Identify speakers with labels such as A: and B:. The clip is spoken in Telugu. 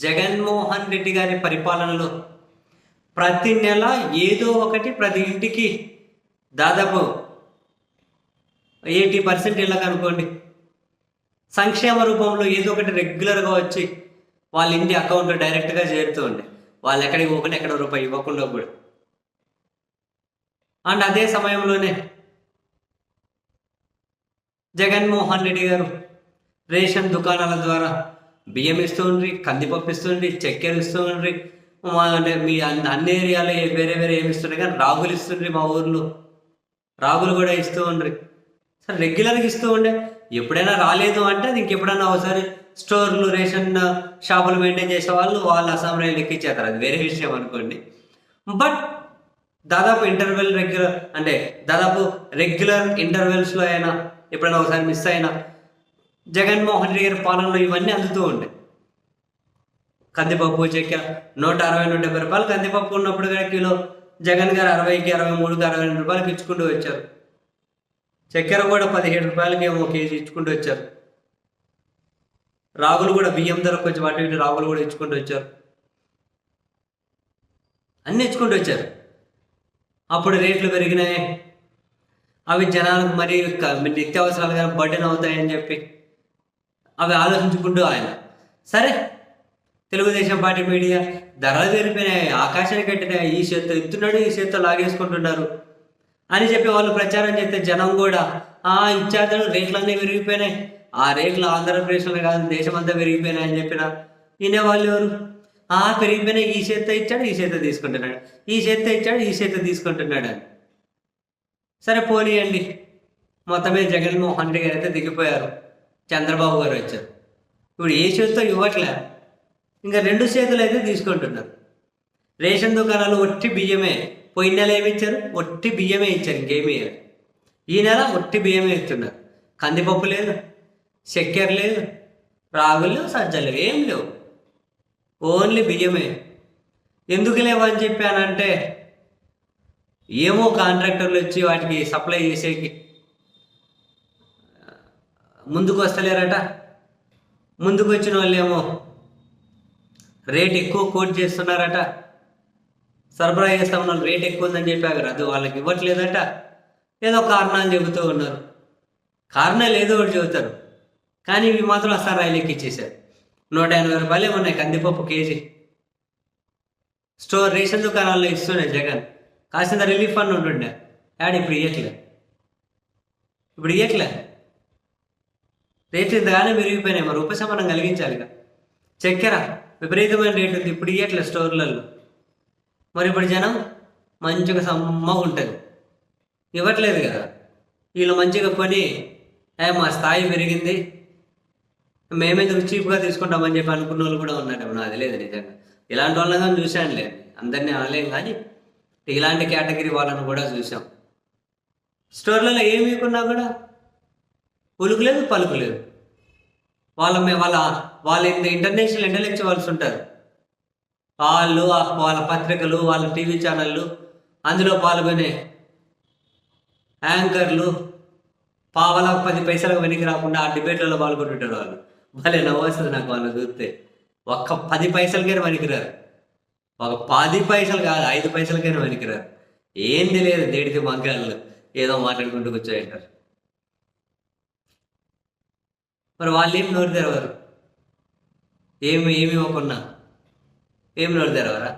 A: జగన్మోహన్ రెడ్డి గారి పరిపాలనలో ప్రతి నెల ఏదో ఒకటి ప్రతి ఇంటికి దాదాపు ఎయిటీ పర్సెంట్ ఇళ్ళకి అనుకోండి. సంక్షేమ రూపంలో ఏదో ఒకటి రెగ్యులర్గా వచ్చి వాళ్ళ ఇంటి అకౌంట్లో డైరెక్ట్గా చేరుతూ ఉండే. వాళ్ళు ఎక్కడికి పోకుండా ఎక్కడ రూపాయి ఇవ్వకుండా కూడా. అండ్ అదే సమయంలోనే జగన్మోహన్ రెడ్డి గారు రేషన్ దుకాణాల ద్వారా బియ్యం ఇస్తుండ్రి కందిపప్పు ఇస్తుండ్రి చక్కెర ఇస్తుండ్రి. మా అంటే మీ అన్ని ఏరియాలో ఏ- వేరే వేరే ఏమి ఇస్తుండ్రి కానీ రాగులు ఇస్తుండ్రి మా ఊర్లో. రాగులు కూడా ఇస్తూ ఉండ్రి సరే రెగ్యులర్గా ఇస్తూ ఉండే. ఎప్పుడైనా రాలేదు అంటే అది ఇంకెప్పుడైనా ఒకసారి స్టోర్లు రేషన్ షాపులు మెయింటైన్ చేసే వాళ్ళు వాళ్ళు అస్సాం లెక్కించేస్తారు అది వేరే విషయం అనుకోండి. బట్ దాదాపు ఇంటర్వెల్ రెగ్యులర్ అంటే దాదాపు రెగ్యులర్ ఇంటర్వెల్స్లో అయినా ఎప్పుడైనా ఒకసారి మిస్ అయినా జగన్మోహన్ రెడ్డి గారి పాలనలో ఇవన్నీ అందుతూ ఉంటాయి కందిపప్పు చక్కెర నూట అరవై నూట డెబ్బై రూపాయలు కందిపప్పు ఉన్నప్పుడు కూడా కిలో జగన్ గారు అరవైకి అరవై మూడుకి అరవై రెండు రూపాయలకి ఇచ్చుకుంటూ వచ్చారు. చక్కెర కూడా పదిహేడు రూపాయలకి ఏమో కేజీ ఇచ్చుకుంటూ వచ్చారు. రాగులు కూడా బియ్యం ధరకు వచ్చి వాటి ఇటు రాగులు కూడా ఇచ్చుకుంటూ వచ్చారు. అన్నీ ఇచ్చుకుంటూ వచ్చారు. అప్పుడు రేట్లు పెరిగినాయి. అవి జనాలకు మరి నిత్యావసరాలు కానీ బడ్డెన్ అవుతాయని చెప్పి అవి ఆలోచించుకుంటూ ఆయన. సరే తెలుగుదేశం పార్టీ మీడియా ధరలు పెరిగిపోయినాయి ఆకాశానికి కట్టినాయి ఈ చేత్తో ఇస్తున్నాడు ఈ చేత్తో లాగేసుకుంటున్నారు అని చెప్పి వాళ్ళు ప్రచారం చేస్తే జనం కూడా ఆ ఇచ్చేస్తాడు రేట్లన్నీ పెరిగిపోయినాయి ఆ రేట్లు ఆంధ్రప్రదేశ్లో కాదు దేశం అంతా పెరిగిపోయినాయి అని చెప్పిన వినే వాళ్ళు ఎవరు? ఆ పెరిగిపోయినాయి ఈ చేత్త ఇచ్చాడు ఈ చేత్త తీసుకుంటున్నాడు. ఈ చేత్త ఇచ్చాడు ఈ చేత్త తీసుకుంటున్నాడు అని. సరే పోనీయండి. మొత్తమే జగన్మోహన్ రెడ్డి గారు అయితే దిగిపోయారు. చంద్రబాబు గారు వచ్చారు. ఇప్పుడు ఏ చేతితో ఇవ్వట్లే? ఇంకా రెండు చేతులు అయితే తీసుకుంటున్నారు. రేషన్ దుకాణాలు ఒట్టి బియ్యమే పోయిన నెల ఏమి ఇచ్చారు? ఒట్టి బియ్యమే ఇచ్చారు ఇంకేమీ ఈ నెల ఒట్టి బియ్యమే ఇస్తున్నారు. కందిపప్పు లేదు చక్కెర లేదు రాగులు సజ్జలు ఏం లేవు. ఓన్లీ బియ్యమే. ఎందుకు లేవని చెప్పానంటే ఏమో కాంట్రాక్టర్లు వచ్చి వాటికి సప్లై చేసేకి ముందుకు వస్తలేరట ముందుకు వచ్చిన వాళ్ళేమో రేట్ ఎక్కువ కోట్ చేస్తున్నారట. సరఫరా చేస్తా ఉన్న రేట్ ఎక్కువ ఉందని చెప్పారు అది వాళ్ళకి ఇవ్వట్లేదట. ఏదో కారణాలు చెబుతూ ఉన్నారు. కారణాలు ఏదో ఒకటి చెబుతారు. కానీ ఇవి మాత్రం అస్సలు రైలు ఇచ్చేసారు నూట ఎనభై రూపాయలే ఉన్నాయి కందిపప్పు కేజీ. స్టోర్ రేషన్ దుకాణాల్లో ఇస్తున్నాయి జగన్. కాసింత రిలీఫ్ ఫండ్ ఉంటుండే. యాడ్ ఇప్పుడు ఇయ్యట్లే. ఇప్పుడు ఇయ్యట్లే. రేట్లు ఇంతగానే పెరిగిపోయినాయి. మరి ఉపశమనం కలిగించాలి ఇక చక్కెర విపరీతమైన రేటు ఉంది. ఇప్పుడు ఇయ్యట్లే స్టోర్లలో. మరి ఇప్పుడు జనం మంచిగా సమ్మగా ఉంటుంది. ఇవ్వట్లేదు కదా. వీళ్ళు మంచిగా కొని మా స్థాయి పెరిగింది. మేమెందుకు చీప్గా తీసుకుంటామని చెప్పి అనుకున్న వాళ్ళు కూడా ఉన్నారు అది లేదు నిజంగా. ఇలాంటి వాళ్ళని కానీ చూశానులే. అందరినీ అనలేం కానీ ఇలాంటి కేటగిరీ వాళ్ళని కూడా చూసాం స్టోర్లలో ఏమి కొన్నా కూడా ఉలుకు పలుకులేదు. వాళ్ళ మే- వాళ్ళ వాళ్ళ ఇంటర్నేషనల్ ఇంటలెక్చువల్స్ ఉంటారు. వాళ్ళు వాళ్ళ పత్రికలు వాళ్ళ టీవీ ఛానళ్ళు అందులో పాల్గొనే యాంకర్లు పావల పది పైసలకు వెనక్కి రాకుండా ఆ డిబేట్లలో పాల్గొంటుంటారు వాళ్ళు. భలే నవ్వొస్తుంది నాకు వాళ్ళు చూస్తే. ఒక్క పది పైసలకైనా వెనికిరారు ఒక పది పైసలు కాదు ఐదు పైసలకైనా పనికిరారు ఏంది లేదు దేడికి మగ్గాళ్ళు. ఏదో మాట్లాడుకుంటూ కూర్చోంటారు మరి వాళ్ళు ఏం నోరు తెరవరు? ఏమి ఏమి ఇవ్వకున్నా ఏం నోరు తెరవరా?